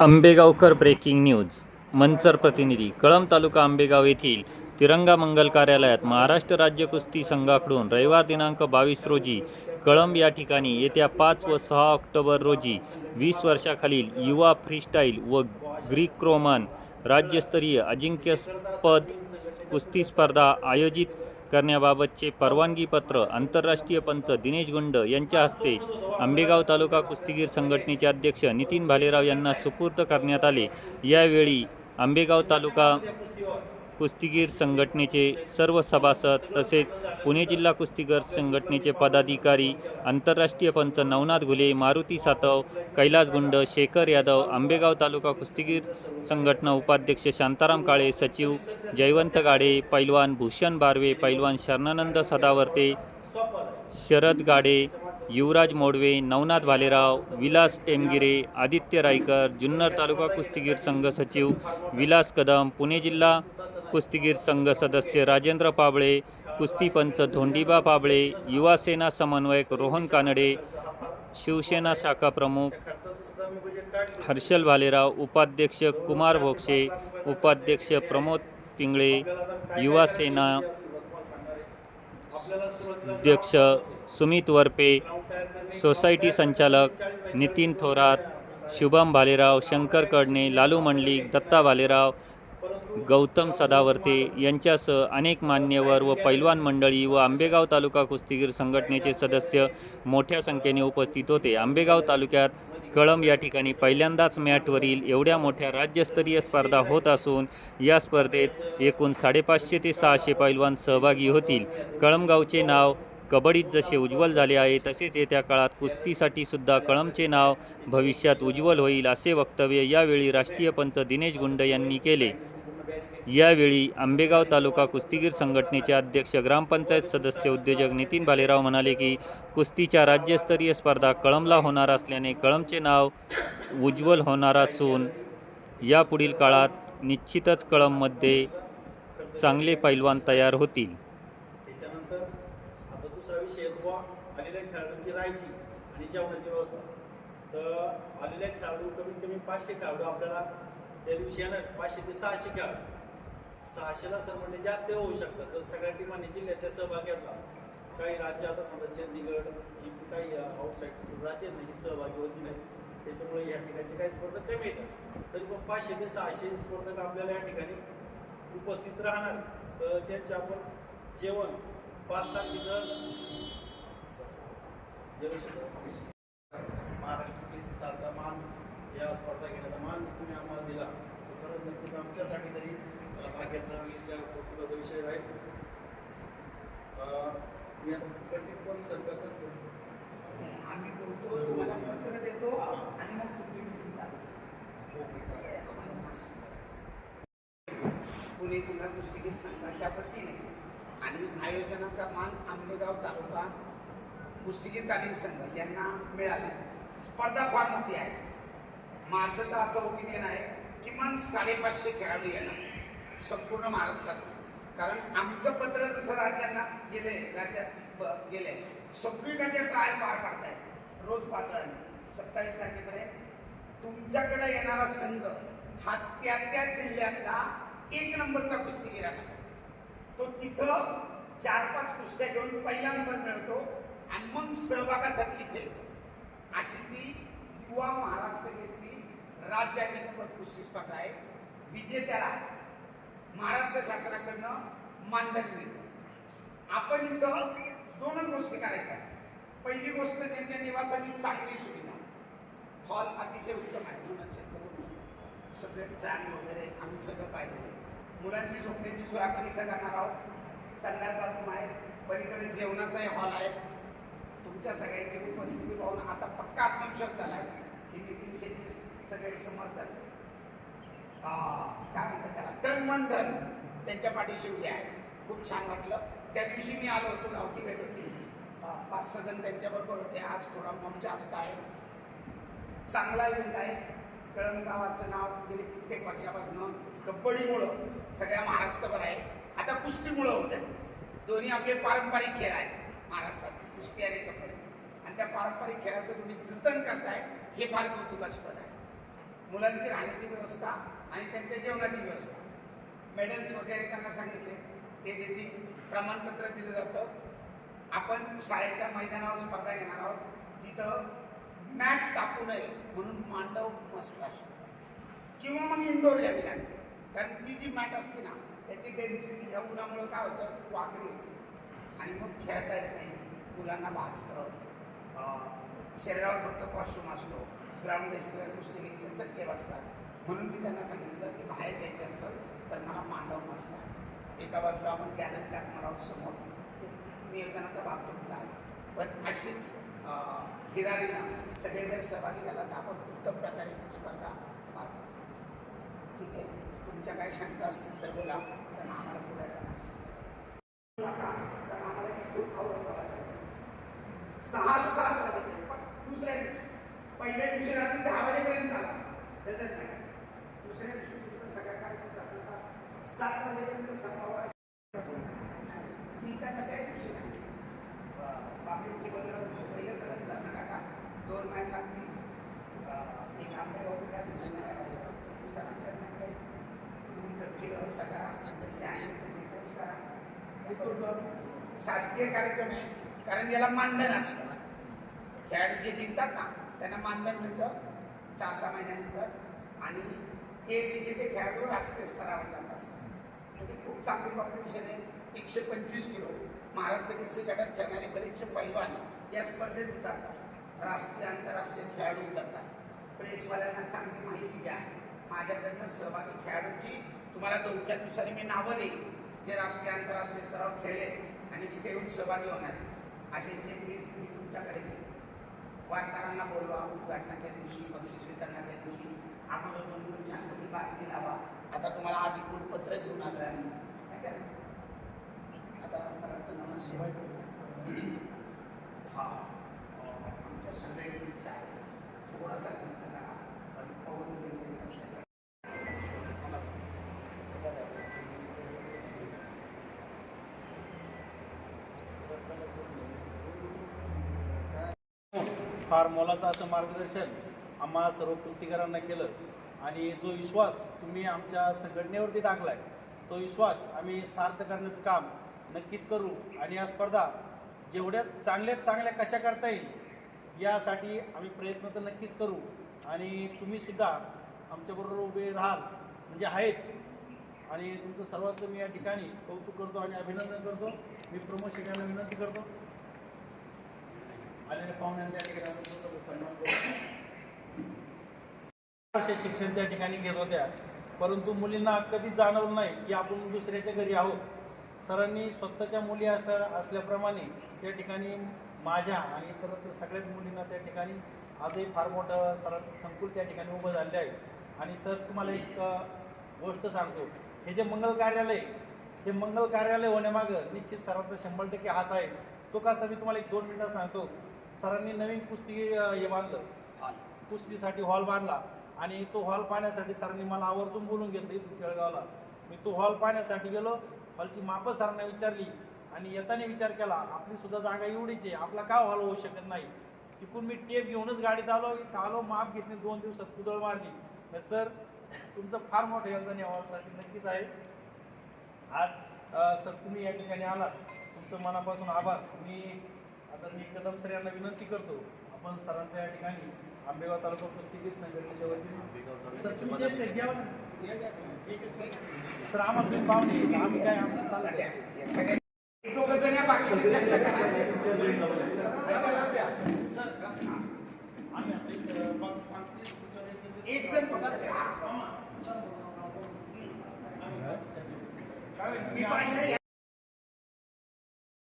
Ambegaonkar breaking news Manchar प्रतिनिधी कळंब तालुका आंबेगाव येथील तिरंगा मंगल कार्यालयात महाराष्ट्र राज्य कुस्ती संघाकडून रविवार दिनांक बावीस रोजी कळंब या ठिकाणी येत्या पाच व सहा ऑक्टोबर रोजी वीस वर्षाखालील युवा फ्रीस्टाईल व ग्रीक रोमन राज्यस्तरीय अजिंक्यपद कुस्ती स्पर्धा आयोजित करण्याबाबतचे परवानगीपत्र आंतरराष्ट्रीय पंच दिनेश गुंड यांच्या हस्ते आंबेगाव तालुका कुस्तीगीर संघटनेचे अध्यक्ष नितीन भालेराव यांना सुपूर्द करण्यात आले. यावेळी आंबेगाव तालुका कुस्तीगीर संघटनेचे सर्व सभासद तसेच पुणे जिल्हा कुस्तीगीर संघटनेचे पदाधिकारी आंतरराष्ट्रीय पंच नवनाथ घुले मारुती सातव कैलास गुंड शेखर यादव आंबेगाव तालुका कुस्तीगीर संघटना उपाध्यक्ष शांताराम काळे सचिव जयवंत गाडे पैलवान भूषण बारवे पैलवान शरणानंद सदावर्ते शरद गाडे युवराज मोडवे नवनाथ भालेराव विलास टेमगिरे आदित्य रायकर जुन्नर तालुका कुस्तीगीर संघ सचिव विलास कदम पुणे जिल्हा कुस्तीगीर संघ सदस्य राजेंद्र पाबळे कुस्तीपंच धोंडीबा पाबळे युवासेना समन्वयक रोहन कानडे शिवसेना शाखा प्रमुख हर्षल भालेराव उपाध्यक्ष कुमार भोक्षे उपाध्यक्ष प्रमोद पिंगळे युवासेना अध्यक्ष सुमित वरपे सोसायटी संचालक नितीन थोरात शुभम भालेराव शंकर कडणे लालू मंडलिक दत्ता भालेराव गौतम सदावर्ते यांच्यासह अनेक मान्यवर व पैलवान मंडळी व आंबेगाव तालुका कुस्तीगीर संघटनेचे सदस्य मोठ्या संख्येने उपस्थित होते. आंबेगाव तालुक्यात कळंब या ठिकाणी पहिल्यांदाच मॅटवरील एवढ्या मोठ्या राज्यस्तरीय स्पर्धा होत असून या स्पर्धेत एकूण साडेपाचशे ते सहाशे पैलवान सहभागी होतील. कळंबगावचे नाव कबड्डीत जसे उज्ज्वल झाले आहे तसेच येत्या काळात कुस्तीसाठी सुद्धा कळंबचे नाव भविष्यात उज्ज्वल होईल असे वक्तव्य यावेळी राष्ट्रीय पंच दिनेश गुंड यांनी केले. यावेळी आंबेगाव तालुका कुस्तीगीर संघटनेचे अध्यक्ष ग्रामपंचायत सदस्य उद्योजक नितीन भालेराव म्हणाले की कुस्तीच्या राज्यस्तरीय स्पर्धा कळमला होणार असल्याने कळमचे नाव उज्ज्वल होणार असून यापुढील काळात निश्चितच कळममध्ये चांगले पैलवान तयार होतील. तर आलेल्या खेळाडू कमीत कमी पाचशे खेळाडू आपल्याला त्या दिवशी येणार पाचशे ते सहाशे खेळाडू. सहाशेला सर म्हणजे जास्त होऊ शकतात जर सगळ्या टीमांनी जिल्ह्यातल्या सहभाग घेतला काही राज्य आता समजा चंदीगड ही जी काही आउटसाईड राज्य आहेत ही सहभागी होती नाही त्याच्यामुळे या ठिकाणचे काही स्पर्धक कमी येतात तरी पण पाचशे ते सहाशे स्पर्धक आपल्याला या ठिकाणी उपस्थित राहणार तर त्यांचे आपण जेवण पाच तारखेचं जेवण शकतो महाराष्ट्र केसरी सारखा मान या स्पर्धा घेण्याचा मान तुम्ही आम्हाला दिला. खरंच नक्कीच आमच्यासाठी तरी भाग्याचा त्या कौतुकाचा विषय राहील. मी कंटिन्यू करू आम्ही बोलतो तुम्हाला पत्र देतो आणि मग तुमची चालू. पुणे जिल्हा कुस्तीगीर संघाच्या वतीने आणि आयोजनाचा मान आंबेगाव तालुका कुस्तीगीर तालीम संघ यांना मिळाला. स्पर्धा फार मोठी आहे. माझं तर असं ओपिनियन आहे किमान साडेपाचशे खेळाडू येणार. संपूर्ण महाराष्ट्रात. कारण आमचं पत्र जसं राज्यांना गेले राज्यात गेले. सगळीकडे ट्रायल पार पाडताय. रोज पाहतोय सत्तावीस तारखेपर्यंत. तुमच्याकडे येणारा संघ हा त्या त्या जिल्ह्यातला एक नंबरचा कुस्तीगीर असतो. तो तिथं चार पाच कुस्त्या घेऊन पहिला नंबर मिळतो आणि मग सहभागासाठी इथे अशी ती युवा महाराष्ट्र केसरी राज्याधिकृत स्पर्धा आहे. विजेत्याला महाराष्ट्र शासनाकडनं मानधन मिळतं. आपण इथं दोनच गोष्टी करायच्या पहिली गोष्ट त्यांच्या निवासाची चांगली सुविधा. हॉल अतिशय उत्तम आहे. मुलांच्या बघून सगळे फॅन वगैरे आम्ही सगळं पाहिलेलं आहे. मुलांची झोपण्याची सोय आपण इथं करणार आहोत. संडास बाथरूम आहे. पलीकडे जेवणाचाही हॉल आहे. तुमच्या सगळ्यांची उपस्थिती पाहून आता पक्का आत्मविश्वास झाला आहे की नितीन शेट्टी सगळे समर्थन काय म्हणतात त्याला तनमंधन त्यांच्या पाठीशी उभे आहे. खूप छान वाटलं. त्या दिवशी मी आलो होतो गावठी भेट होती पाच सहा जण त्यांच्याबरोबर होते. आज थोडा मग जास्त आहे. चांगला इव्हेंट आहे. कळंब गावाचं नाव गेले कित्येक वर्षापासून. कबड्डीमुळं सगळ्या महाराष्ट्रभर आहे. आता कुस्तीमुळं होत दोन्ही आपले पारंपरिक खेळ आहेत. महाराष्ट्रात कुस्ती आणि कबड्डी. आणि त्या पारंपरिक खेळाचं तुम्ही जतन करताय हे फार कौतुकास्पद आहे. मुलांची राहण्याची व्यवस्था आणि त्यांच्या जेवणाची व्यवस्था. मेडल्स वगैरे त्यांना सांगितले. ते देतील प्रमाणपत्र दिलं जातं. आपण शाळेच्या मैदानावर स्पर्धा घेणार आहोत. तिथं मॅट टाकू नये म्हणून मांडव मस्त असतो. किंवा मग इंडोर घ्यावी लागते कारण ती जी मॅट असते ना त्याची डेन्सिटी ह्या उन्हामुळं काय होतं? वाकडी होते आणि मग खेळता येत नाही. मुलांना भाजतं. शरीरावर फक्त कॉस्ट्युम असतो. ग्राउंड बेसिसवर गोष्टी घेतल्या चटके बसतात म्हणून मी त्यांना सांगितलं की बाहेर घ्यायचे असतात तर मला मांडव नसतात एका बाजूला आपण टॅलेंट टाकणार आहोत समोर. नियोजनाचा भाग तुमचा आहे. पण अशीच हिरारीला सगळे जर सहभागी झाला तर आपण उत्तम प्रकारे स्पर्धा पार ठीक आहे? तुमच्या काही शंका असतील तर बोला पण आम्हाला पुढे कारण आम्हाला तिथून औरंगाबाद सहा सात पण दुसऱ्या दिवशी. पहिल्या दिवशी रात्री दहा वाजेपर्यंत झाला त्याच्यात नाही. दुसऱ्या दिवशी तुमचा सगळा कार्यक्रम चालू होता सात वाजेपर्यंत सभा मी त्यांना त्या दिवशी सांगितलं अं, बाबरीची बंद पहिलं करत जाणं काका दोन मॅच लागतील. अं, एक आंबेगाव विकास घरची व्यवस्था करा स्टँडची व्यवस्था करा शासकीय कार्यक्रम आहे. कारण याला मानधन असतं. खेळाडू जे जिंकतात ना त्यांना मानधन मिळतं चार सहा महिन्यानंतर आणि ते विजेते खेळाडू राष्ट्रीय स्तरावर जात असतात. म्हणजे खूप चांगली कॉम्पिटिशन आहे. एकशे पंचवीस किलो. महाराष्ट्र केसरी गटात खेळणारे बरेचसे पैलवान या स्पर्धेत उतरतात. राष्ट्रीय आंतरराष्ट्रीय खेळाडू उतरतात. प्रेसवाल्यांना चांगली माहिती द्या. माझ्याकडनं सहभागी खेळाडूंची तुम्हाला दोन चार दिवसांनी मी नावं देईन. जे राष्ट्रीय आंतरराष्ट्रीय स्तरावर खेळले आणि तिथे येऊन सहभागी होणार असे जे लिस्ट मी तुमच्याकडे देईन. वार्ताहरांना बोलवा उद्घाटनाच्या दिवशी बक्षीस वितरणाच्या दिवशी. अगोदर दोन दोन छानपैकी बातमी लावा. आता तुम्हाला अधिकृत पत्र घेऊन आलो आहे आम्ही काय करा आता मला वाटतं नमस्ते हा आमच्या सगळ्यांची इच्छा आहे थोडासा खर्च करा पण पवन देवळीचा सगळं फार मोलाचं असं मार्गदर्शन आम्हा सर्व कुस्तीकरांना केलं. आणि जो विश्वास तुम्ही आमच्या संघटनेवरती टाकलाय तो विश्वास आम्ही सार्थ करण्याचं काम नक्कीच करू. आणि या स्पर्धा जेवढ्या चांगल्यात चांगल्या कशा करता येईल यासाठी आम्ही प्रयत्न तर नक्कीच करू. आणि तुम्ही सुद्धा आमच्याबरोबर उभे राहाल म्हणजे आहेच. आणि तुमचं सर्वांचं मी या ठिकाणी कौतुक करतो आणि अभिनंदन करतो. मी प्रमोद शेख विनंती करतो. आलेल्या पाहुण्यांच्या ठिकाणी सन्मान शिक्षण त्या ठिकाणी घेत होत्या. परंतु मुलींना कधी जाणवलं नाही की आपण दुसऱ्याच्या घरी आहोत. सरांनी स्वतःच्या मुली अस असल्याप्रमाणे त्या ठिकाणी माझ्या आणि इतर सगळ्याच मुलींना त्या ठिकाणी आजही फार मोठं सरांचं संकुल त्या ठिकाणी उभं झालेलं आहे. आणि सर तुम्हाला एक गोष्ट सांगतो. हे जे मंगल कार्यालय हे मंगल कार्यालय होण्यामागं निश्चित सरांचा शंभर टक्के हात आहे. तो कसा मी तुम्हाला एक दोन मिनिटात सांगतो. सरांनी नवीन कुस्ती अ, हे बांधलं. कुस्तीसाठी हॉल बांधला आणि तो हॉल पाहण्यासाठी सरांनी मला आवर्जून बोलून घेतलं इथून केळगावला मी तो हॉल पाहण्यासाठी गेलो हॉलची मापं सरांना विचारली आणि येताना विचार केला आपली सुद्धा जागा एवढीच आहे आपला का हॉल होऊ शकत नाही? तिकून मी टेप घेऊनच गाडीत आलो इथं आलो माप घेतली दोन दिवसात कुदळ मारली. तर सर तुमचं फार मोठं योगदान या हॉलसाठी नक्कीच आहे. आज अ, सर तुम्ही या ठिकाणी आलात. तुमचं मनापासून आभार. मी आता मी कदम सर यांना विनंती करतो आपण सरांच्या या ठिकाणी आंबेगाव तालुका कुस्तीगीर संघटनेच्या वतीने सर आम्हाला तुम्ही पाहुणे. आम्ही काय हे एक जण या